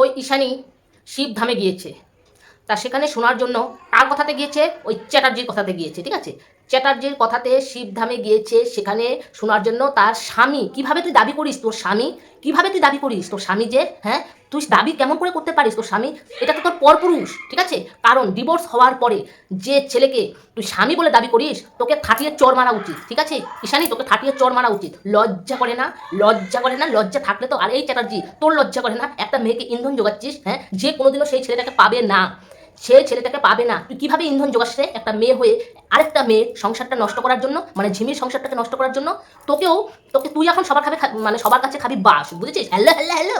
ওই ঈশানী শিবধামে গিয়েছে। তা সেখানে শোনার জন্য কার কথাতে গিয়েছে, ওই চ্যাটার্জির কথাতে গিয়েছে, ঠিক আছে? চ্যাটার্জির কথাতে শিবধামে গিয়েছে, সেখানে শোনার জন্য তার স্বামী। কীভাবে তুই দাবি করিস তোর স্বামী? কীভাবে তুই দাবি করিস তোর স্বামী যে হ্যাঁ? তুই দাবি কেমন করে করতে পারিস তোর স্বামী? এটা তো তোর পরপুরুষ, ঠিক আছে? কারণ ডিভোর্স হওয়ার পরে যে ছেলেকে তুই স্বামী বলে দাবি করিস, তোকে থাটিয়ে চর মারা উচিত, ঠিক আছে? ঈশানি, তোকে থাটিয়ে চর মারা উচিত। লজ্জা করে না, লজ্জা করে না, লজ্জা থাকলে তো আর এই চ্যাটার্জি তোর লজ্জা করে না। একটা মেয়েকে ইন্ধন যোগাচ্ছিস হ্যাঁ? যে কোনোদিনও সেই ছেলেটাকে পাবে না। সে ছেলেটাকে পাবে না। তুই কীভাবে ইন্ধন যোগাস রে একটা মেয়ে হয়ে আরেকটা মেয়ে সংসারটা নষ্ট করার জন্য মানে ঝিমির সংসারটাকে নষ্ট করার জন্য, তোকেও, তোকে তুই এখন সবার খাবে মানে সবার কাছে খাবি বাস, বুঝেছিস? Hello hello hello.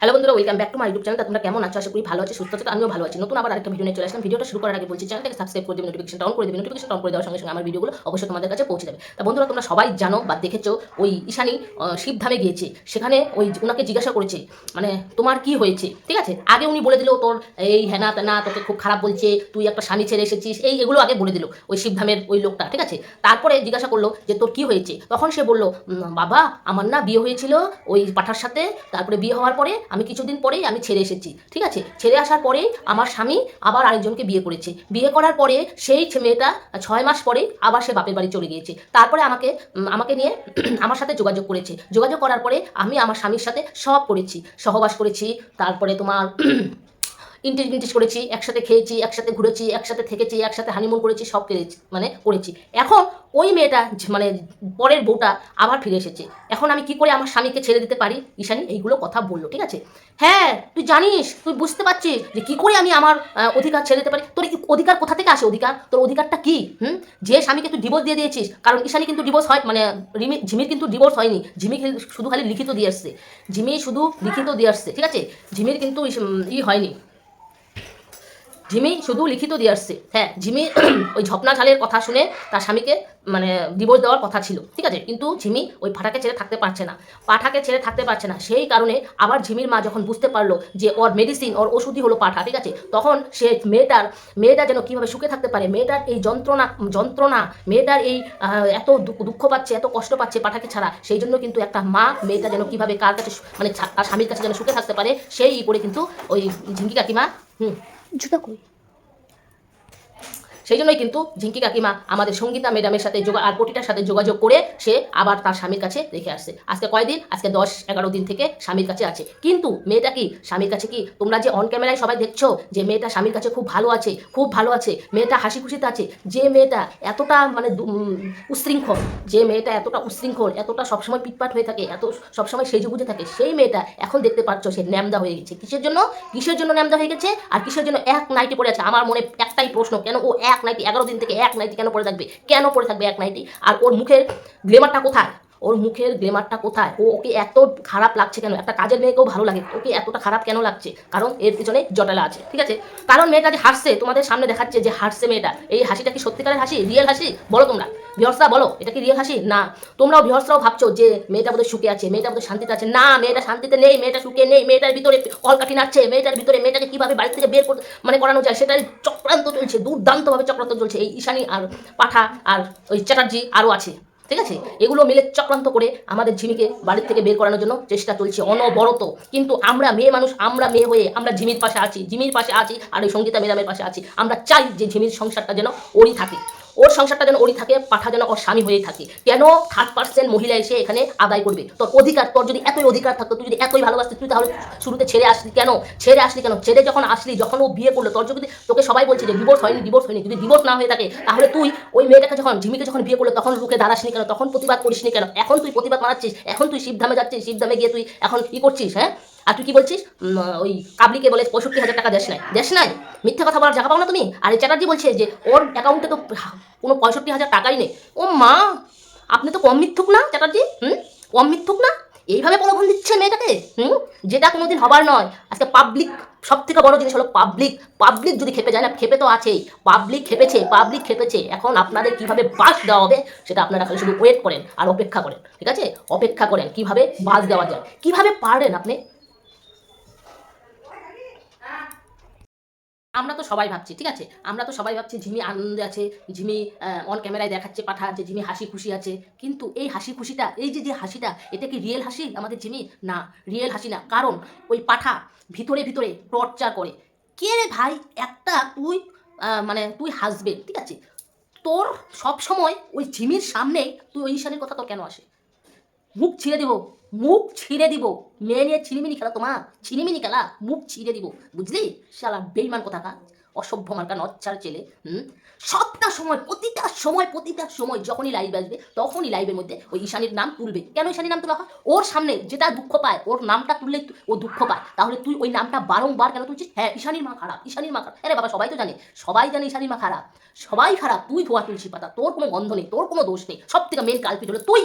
হ্যালো বন্ধুরা welcome back to my YouTube channel তোমরা কেমন আছো? আশা করি ভালো আছে, সুস্থ আছো আমিও ভালো আছি। নতুন আবার আরেকটা ভিডিও নিয়ে চলে আসলাম। ভিডিওটা শুরু করার আগে বলছি চ্যানেলটাকে সাবস্ক্রাইব করে দেবে নোটিফিকেশন অন করে দেবে। নোটিফিকেশন অন করে দেওয়ার সঙ্গে সঙ্গে আমার ভিডিওগুলো অবশ্যই তোমাদের কাছে পৌঁছে যাবে। তা বন্ধুরা, তোমরা সবাই জানো বা দেখেছ, ওই ঈশানি শিবধামে গিয়েছে। সেখানে ওই ওনাকে জিজ্ঞাসা করেছে মানে তোমার কি হয়েছে? ঠিক আছে? আগে উনি বলে দিল, তোর এই হ্যানা তেনা তোকে খুব খারাপ বলছে, তুই একটা স্বামী ছেড়ে এসেছিস। এই এগুলো আগে বলে দিল, ওই শিবধামের ওই লোকটা, ঠিক আছে? তারপরে জিজ্ঞাসা করল যে, তোর কি হয়েছে? তখন সে বলল বাবা, আমার না বিয়ে হয়েছিল ওই পাঠার সাথে। তারপরে বিয়ে হওয়ার পরে আমি কিছুদিন পরেই আমি ছেড়ে এসেছি, ঠিক আছে? ছেড়ে আসার পরেই আমার স্বামী আবার আরেকজনকে বিয়ে করেছে। বিয়ে করার পরে সেই মেয়েটা ছয় মাস পরে আবার সে বাপের বাড়ি চলে গিয়েছে। তারপরে আমাকে আমাকে নিয়ে আমার সাথে যোগাযোগ করেছে। যোগাযোগ করার পরে আমি আমার স্বামীর সাথে সব করেছি। সহবাস করেছি। তারপরে তোমার ইন্টিস বিন্টিস করেছি, একসাথে খেয়েছি, একসাথে ঘুরেছি, একসাথে থেকেছি, একসাথে হানিমুন করেছি, সব করেছি মানে করেছি। এখন ওই মেয়েটা মানে পরের বউটা আবার ফিরে এসেছে। এখন আমি কি করে আমার স্বামীকে ছেড়ে দিতে পারি? ঈশানি এইগুলো কথা বলল, ঠিক আছে? হ্যাঁ তুই জানিস, তুই বুঝতে পারছিস যে কি করে আমি আমার অধিকার ছেড়ে দিতে পারি? তোর অধিকার কোথা থেকে আসে অধিকার? তোর অধিকারটা কি? হুম? যে স্বামীকে তুই ডিভোর্স দিয়ে দিয়েছিস, কারণ ঈশানী কিন্তু ডিভোর্স হয় মানে রিমি ঝিমির কিন্তু ডিভোর্স হয়নি। ঝিমি শুধু খালি লিখিত দিয়ে আসছে। ঝিমি শুধু লিখিত দিয়ে আসছে, ঠিক আছে? ঝিমির কিন্তু ই হয়নি। ঝিমি শুধু লিখিত দিয়ে আসছে। হ্যাঁ ঝিমি ওই ঝপনা ঝালের কথা শুনে তার স্বামীকে মানে ডিভোর্স দেওয়ার কথা ছিল, ঠিক আছে? কিন্তু ঝিমি ওই পাঠাকে ছেড়ে থাকতে পারছে না। পাঠাকে ছেড়ে থাকতে পারছে না। সেই কারণে আবার ঝিমির মা যখন বুঝতে পারল যে ওর মেডিসিন ওর ওষুধই হলো পাঠা, ঠিক আছে? তখন সে মেয়েটার, মেয়েটা যেন কীভাবে সুখে থাকতে পারে, মেয়েটার এই যন্ত্রণা যন্ত্রণা, মেয়েটার এই এত দুঃখ পাচ্ছে, এত কষ্ট পাচ্ছে পাঠাকে ছাড়া, সেই জন্য কিন্তু একটা মা মেয়েটা যেন কীভাবে কার কাছে মানে তার স্বামীর কাছে যেন সুখে থাকতে পারে, সেই করে কিন্তু ওই ঝিঙ্কি কাকিমা, হুম чудакой. সেই জন্যই কিন্তু ঝিঙ্কি কাকিমা আমাদের সঙ্গীতা ম্যাডামের সাথে যোগা আর কোটিটার সাথে যোগাযোগ করে সে আবার তার স্বামীর কাছে রেখে আসছে। আজকে কয়দিন? আজকে দশ, এগারো দিন থেকে স্বামীর কাছে আছে। কিন্তু মেয়েটা কি? স্বামীর কাছে কি? তোমরা যে অন ক্যামেরায় সবাই দেখছ যে মেয়েটা স্বামীর কাছে খুব ভালো আছে, খুব ভালো আছে, মেয়েটা হাসি খুশিতে আছে, যে মেয়েটা এতটা মানে উচ্ছৃঙ্খল যে মেয়েটা এতটা উচ্ছৃঙ্খল এতটা সবসময় পিটপাট হয়ে থাকে, এত সবসময় সেজে বুঝে থাকে, সেই মেয়েটা এখন দেখতে পাচ্ছ সে ন্যামদা হয়ে গেছে। কিসের জন্য? কিসের জন্য ন্যামদা হয়ে গেছে? আর কিসের জন্য এক নাইটে পড়ে আছে? আমার মনে একটাই প্রশ্ন, কেন ও এক নাইটি, এগারো দিন থেকে এক নাইটি কেন পড়ে থাকবে? কেন পড়ে থাকবে এক নাইটি? আর ওর মুখের গ্লেমারটা কোথায়? ওর মুখের গ্লেমারটা কোথায়? ও ওকে এত খারাপ লাগছে কেন? একটা কাজের মেয়েকেও ভালো লাগে। ওকে এতটা খারাপ কেন লাগছে? কারণ এর পিছনে জটালা আছে, ঠিক আছে? কারণ মেয়েটা যে হাসছে, তোমাদের সামনে দেখাচ্ছে যে হাসছে মেয়েটা। এই হাসিটা কি সত্যিকারের হাসি? রিয়েল হাসি? বলো তোমরা। ভিহর্সরা বলো, এটা কি রিয়েল হাসি? না। তোমরাও ভিহর্সরাও ভাবছ যে মেয়েটা বোধহয় সুখে আছে, মেয়েটা বোধহয় শান্তিতে আছে। না, মেয়েটা শান্তিতে নেই, মেয়েটা সুখে নেই, মেয়েটার ভিতরে কলকাঠি নাচছে মেয়েটার ভিতরে মেয়েটাকে কীভাবে বাড়ি থেকে বের করতে মানে করানো যায়, সেটাই চক্রান্ত চলছে, দুর্দান্তভাবে চক্রান্ত চলছে। এই ঈশানী আর পাঠা আর ওই চ্যাটার্জি আরও আছে। ঠিক আছে? এগুলো মিলে চক্রান্ত করে আমাদের ঝিমিকে বাড়ির থেকে বের করানোর জন্য চেষ্টা চলছে অনবরত। কিন্তু আমরা মেয়ে মানুষ, আমরা মেয়ে হয়ে আমরা ঝিমির পাশে আছি ঝিমির পাশে আছি, আর ওই সঙ্গীতা মেরামের পাশে আছি। আমরা চাই যে ঝিমির সংসারটা যেন ওরই থাকে। ওর সংসারটা যেন ওরই থাকে, পাঠা যেন ওর স্বামী হয়েই থাকে। কেন থার্ড পার্সেন্ট মহিলা এসে এখানে আদায় করবে? তোর অধিকার, তোর যদি এতই অধিকার থাকতো, তুই যদি এতই ভালোবাসতি তুই তাহলে শুরুতে ছেড়ে আসলি কেন? ছেড়ে আসলি কেন? ছেড়ে যখন আসলি, যখন ও বিয়ে করল, তোর যদি, তোকে সবাই বলছে যে ডিভোর্স হয়নি ডিভোর্স হয়নি, যদি ডিভোর্স না হয়ে থাকে, তাহলে তুই ওই মেয়েটাকে যখন ঝিমিকে যখন বিয়ে করল, তখন রুখে দাঁড়াসনি কেন? তখন প্রতিবাদ করিসনি কেন? এখন তুই প্রতিবাদ মানাচ্ছিস এখন তুই শিবধামে যাচ্ছিস, শিবধামে গিয়ে তুই এখন কি করছিস হ্যাঁ? আর তুই কি বলছিস? ওই কাবলিকে বলে পঁয়ষট্টি হাজার টাকা দেশ নাই। দেশ নাই? মিথ্যা কথা বলার জায়গা পাও না তুমি? আর এই চ্যাটার্জি বলছে যে ওর অ্যাকাউন্টে তো কোনো পঁয়ষট্টি হাজার টাকাই নেই। ও মা, আপনি তো কম মিথ্যুক না চ্যাটার্জি, হুম? কম মিথ্যুক না? এইভাবে প্রলোভন দিচ্ছে মেয়েটাকে, হুম? যেটা কোনোদিন হবার নয়। আজকে পাবলিক সব থেকে বড় জিনিস হলো পাবলিক পাবলিক যদি খেপে যায় না, খেপে তো আছেই। পাবলিক খেপেছে পাবলিক খেপেছে। এখন আপনাদের কীভাবে বাস দেওয়া হবে, সেটা আপনারা খালি শুধু ওয়েট করেন আর অপেক্ষা করেন, ঠিক আছে? অপেক্ষা করেন কীভাবে বাস দেওয়া যায়। কীভাবে পারেন আপনি? আমরা তো সবাই ভাবছি, ঠিক আছে? আমরা তো সবাই ভাবছি ঝিমি আনন্দে আছে, ঝিমি অন ক্যামেরায় দেখাচ্ছে পাঠা আছে ঝিমি হাসি খুশি আছে। কিন্তু এই হাসি খুশিটা এই যে যে হাসিটা, এটা কি রিয়েল হাসি আমাদের ঝিমি? না রিয়েল হাসি না। কারণ ওই পাঠা ভিতরে ভিতরে টর্চার করে। কে রে ভাই? একটা তুই মানে তুই হাসবে ঠিক আছে? তোর সব সময় ওই ঝিমির সামনে তুই ওই ঈশানের কথা তোর কেন আসে? মুখ ছিঁড়ে দিব, মুখ ছিঁড়ে দিব। মেয়ে নিয়ে ছিনিমিনি খেলা তোমার ছিনিমিনি খেলা, মুখ ছিঁড়ে দিব। বুঝলি? শালা বেইমান কোথাকা অসভ্য মার্কা নচ্ছার ছেলে, হুম? সবটা সময়, প্রতিটা সময় প্রতিটা সময় যখনই লাইভ আসবে, তখনই লাইভের মধ্যে ওই ঈশানীর নাম তুলবে। কেন ঈশানীর নাম তোলা হয়? ওর সামনে যেটা দুঃখ পায়, ওর নামটা তুললে ও দুঃখ পায়। তাহলে তুই ওই নামটা বারংবার কেন তুলছিস? হ্যাঁ ঈশানীর মা খারাপ, ঈশানীর মা খারাপ। আরে বাবা, সবাই তো জানে, সবাই জানে ঈশানীর মা খারাপ। সবাই খারাপ, তুই ধোয়া তুলসী পাতা, তোর কোনো গন্ধ নেই, তোর কোনো দোষ নেই। সব থেকে মেন কালপিট হলো তুই।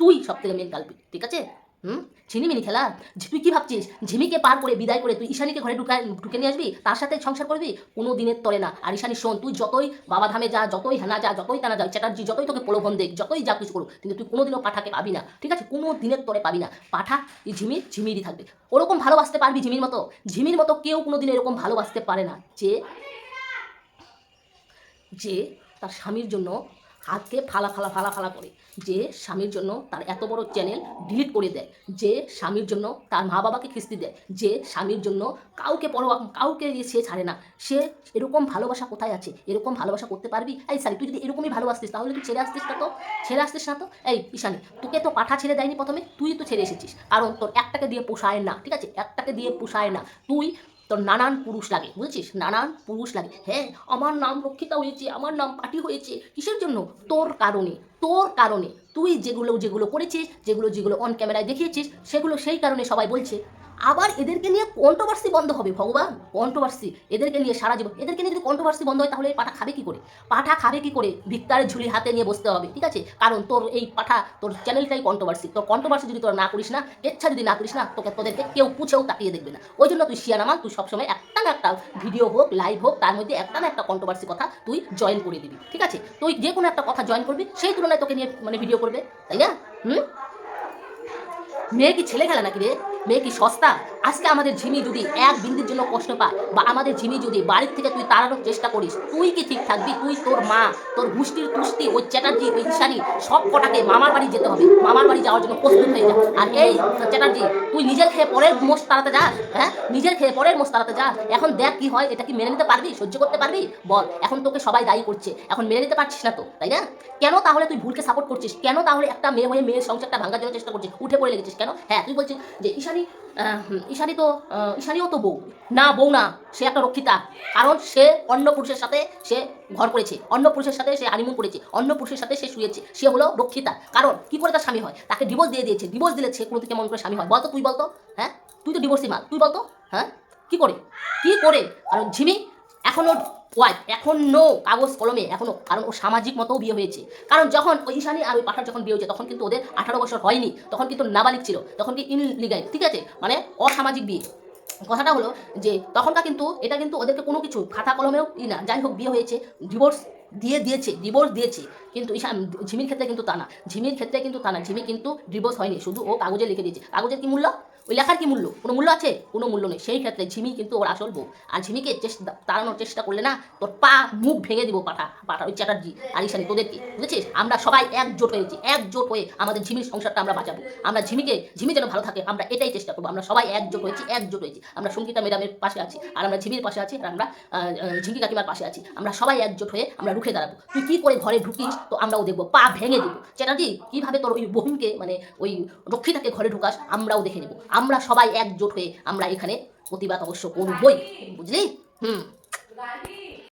তুই সব থেকে মেন কালপিট ঠিক আছে? হুম? ঝিনিমিনি খেলা। তুই কি ভাবছিস? ঝিমিকে পার করে, বিদায় করে তুই ঈশানীকে ঘরে ঢুকায়, ঢুকে নিয়ে আসবি? তার সাথে সংসার করবি? কোনো দিনের তরে না। আর ঈশানী, শোন, তুই যতই বাবা ধামে যা, যতই হেনা যা, যতই টানা যা, চ্যাটার্জি, যতই তোকে প্রলোভন দেখ, যতই যা কিছু করুক, কিন্তু তুই কোনোদিনও পাঠাকে পাবি না। ঠিক আছে? কোনো দিনের তরে পাবি না। পাঠা, এই ঝিমির ঝিমিরই থাকবে। ওরকম ভালোবাসতে পারবি ঝিমির মতো? ঝিমির মতো কেউ কোনোদিন এরকম ভালোবাসতে পারে না যে যে তার স্বামীর জন্য হাতকে ফালা ফালা ফালা ফালা করে। যে স্বামীর জন্য তার এত বড় চ্যানেল ডিলিট করে দেয়। যে স্বামীর জন্য তার মা বাবাকে কিস্তি দেয়। যে স্বামীর জন্য কাউকে পরোয়া, কাউকে সে ছাড়ে না। সে এরকম ভালোবাসা কোথায় আছে? এরকম ভালোবাসা করতে পারবি? এই সারি, তুই যদি এরকমই ভালোবাসতিস, তাহলে তুই ছেড়ে আসতিস না তো? ছেড়ে আসতিস না তো? এই ঈশানি, তোকে তো পাঠা ছেড়ে দেয়নি প্রথমে? তুই তো ছেড়ে এসেছিস। কারণ তোর একটাকে দিয়ে পোষায় না, ঠিক আছে? একটাকে দিয়ে পোষায় না। তুই তোর নানান পুরুষ লাগে, বুঝেছিস? নানান পুরুষ লাগে। হ্যাঁ আমার নাম রক্ষিতা হয়েছে, আমার নাম পাটি হয়েছে। কিসের জন্য? তোর কারণে তোর কারণে। তুই যেগুলো যেগুলো করেছিস, যেগুলো যেগুলো অন ক্যামেরায় দেখিয়েছিস, সেগুলো সেই কারণে সবাই বলছে। আবার এদেরকে নিয়ে কন্ট্রোভার্সি বন্ধ হবে, ভগবান। কন্ট্রোভার্সি এদেরকে নিয়ে সারা জীবন এদেরকে নিয়ে যদি কন্ট্রোভার্সি বন্ধ হয়, তাহলে পাঠা খাবে কি করে? পাঠা খাবে কি করে? ভিক্তারের ঝুলি হাতে নিয়ে বসতে হবে, ঠিক আছে? কারণ তোর এই পাঠা, তোর চ্যানেলটাই কন্ট্রোভার্সি তোর কন্ট্রোভার্সি যদি তোর না করিস না, ইচ্ছা যদি না করিস না, তোকে তোদেরকে কেউ পুছেও তাকিয়ে দেখবে না। ওই জন্য তুই শিয়ানামা তুই সবসময় একটা না একটা ভিডিও হোক লাইভ হোক, তার মধ্যে একটা না একটা কন্ট্রোভার্সি কথা তুই জয়েন করে দিবি, ঠিক আছে? তুই যে কোনো একটা কথা জয়েন করবি, সেই তুলনায় তোকে নিয়ে মানে ভিডিও করবে, তাই না? হুম? মেয়ে কি ছেলে খেলা নাকি রে? মেয়ে কি সস্তা? আজকে আমাদের ঝিমি যদি এক বিন্দুর জন্য কষ্ট পায় বা আমাদের ঝিমি যদি বাড়ির থেকে তুই তাড়ানোর চেষ্টা করিস, তুই কি ঠিক থাকবি? তুই তোর মা, তোর গুষ্টির তুষ্টি, ওই চ্যাটার্জি, ওই ঈশানি সব কটাকে মামার বাড়ি যেতে হবে। মামার বাড়ি যাওয়ার জন্য প্রস্তুত হয়ে যা। আর এই চ্যাটার্জি, তুই নিজের খেয়ে পরের মোষ তাড়াতে যাস হ্যাঁ? নিজের খেয়ে পরের মোষ তাড়াতে যাস। এখন দেখ কি হয়, এটা কি মেনে নিতে পারবি? সহ্য করতে পারবি? বল, এখন তোকে সবাই দায়ী করছে। এখন মেনে নিতে পারছিস না তো, তাই না? কেন তাহলে তুই ভুলকে সাপোর্ট করছিস? কেন তাহলে একটা মেয়ে হয়ে মেয়ের সংসারটা ভাঙার জন্য চেষ্টা করছিস? উঠে পড়ে লেগেছিস কেন? হ্যাঁ তুই বলছিস যে, ঈশানী হুম, ঈশানী তো ঈশানীও তো বউ। না বউ না সে একটা রক্ষিতা। কারণ সে অন্য পুরুষের সাথে সে ঘর করেছে। অন্য পুরুষের সাথে সে হানিমুন করেছে। অন্য পুরুষের সাথে সে শুয়েছে। সে হলো রক্ষিতা। কারণ কি করে তার স্বামী হয়? তাকে ডিভোর্স দিয়ে দিয়েছে। ডিভোর্স দিলে সে কোনো কেমন করে স্বামী হয়। বলতো তুই বলতো হ্যাঁ? তুই তো ডিভোর্সই মা। তুই বলতো হ্যাঁ? কি করে? কি করে? কারণ ঝিমি এখনও ওয়াইফ নো কাগজ কলমে, এখনও, কারণ ও সামাজিক মতো বিয়ে হয়েছে। কারণ যখন ওই ঈশানী আর ওই পাঠার যখন বিয়ে হয়েছে, তখন কিন্তু ওদের আঠারো বছর হয়নি, তখন কিন্তু নাবালিক ছিল, তখন কি ইনলিগাল ঠিক আছে? মানে অসামাজিক বিয়ে। কথাটা হলো যে, তখনকার কিন্তু এটা কিন্তু ওদেরকে কোনো কিছু খাতা কলমেও ই না, যাই হোক বিয়ে হয়েছে ডিভোর্স দিয়ে দিয়েছে ডিভোর্স দিয়েছে, কিন্তু ঈশা ঝিমির ক্ষেত্রে কিন্তু তা না। ঝিমির ক্ষেত্রে কিন্তু তা না, ঝিমি কিন্তু ডিভোর্স হয়নি, শুধু ও কাগজে লিখে দিয়েছে। কাগজের কি মূল্য? ওই লেখার কি মূল্য? কোনো মূল্য আছে? কোনো মূল্য নেই। সেই ক্ষেত্রে ঝিমি কিন্তু ওর আসল বউ। আর ঝিমিকে চেষ্টা, তাড়ানোর চেষ্টা করলে না তোর পা, মুখ ভেঙে দিব পাঠা পাঠা, ওই চ্যাটার্জি আর ঈশানি তোদেরকে। বুঝেছিস? আমরা সবাই একজোট হয়েছি একজোট হয়ে আমাদের ঝিমির সংসারটা আমরা বাঁচাবো। আমরা ঝিমিকে, ঝিমি যেন ভালো থাকে, আমরা এটাই চেষ্টা করব। আমরা সবাই একজোট হয়েছি একজোট হয়েছি। আমরা সঙ্গীতা ম্যাডামের পাশে আছি, আর আমরা ঝিমির পাশে আছি, আর আমরা ঝিঙ্কি কাকিমার পাশে আছি। আমরা সবাই একজোট হয়ে আমরা রুখে দাঁড়াবো। তুই কি করে ঘরে ঢুকিস, তো আমরাও দেখব। পা ভেঙে দেবো। চ্যাটার্জি, কীভাবে তোর ওই বহিনকে মানে ওই রক্ষিতাকে ঘরে ঢুকাস, আমরাও দেখে নেব। আমরা সবাই একজোট হয়ে আমরা এখানে প্রতিবাদ অবশ্য করবই বুঝলি? হুম।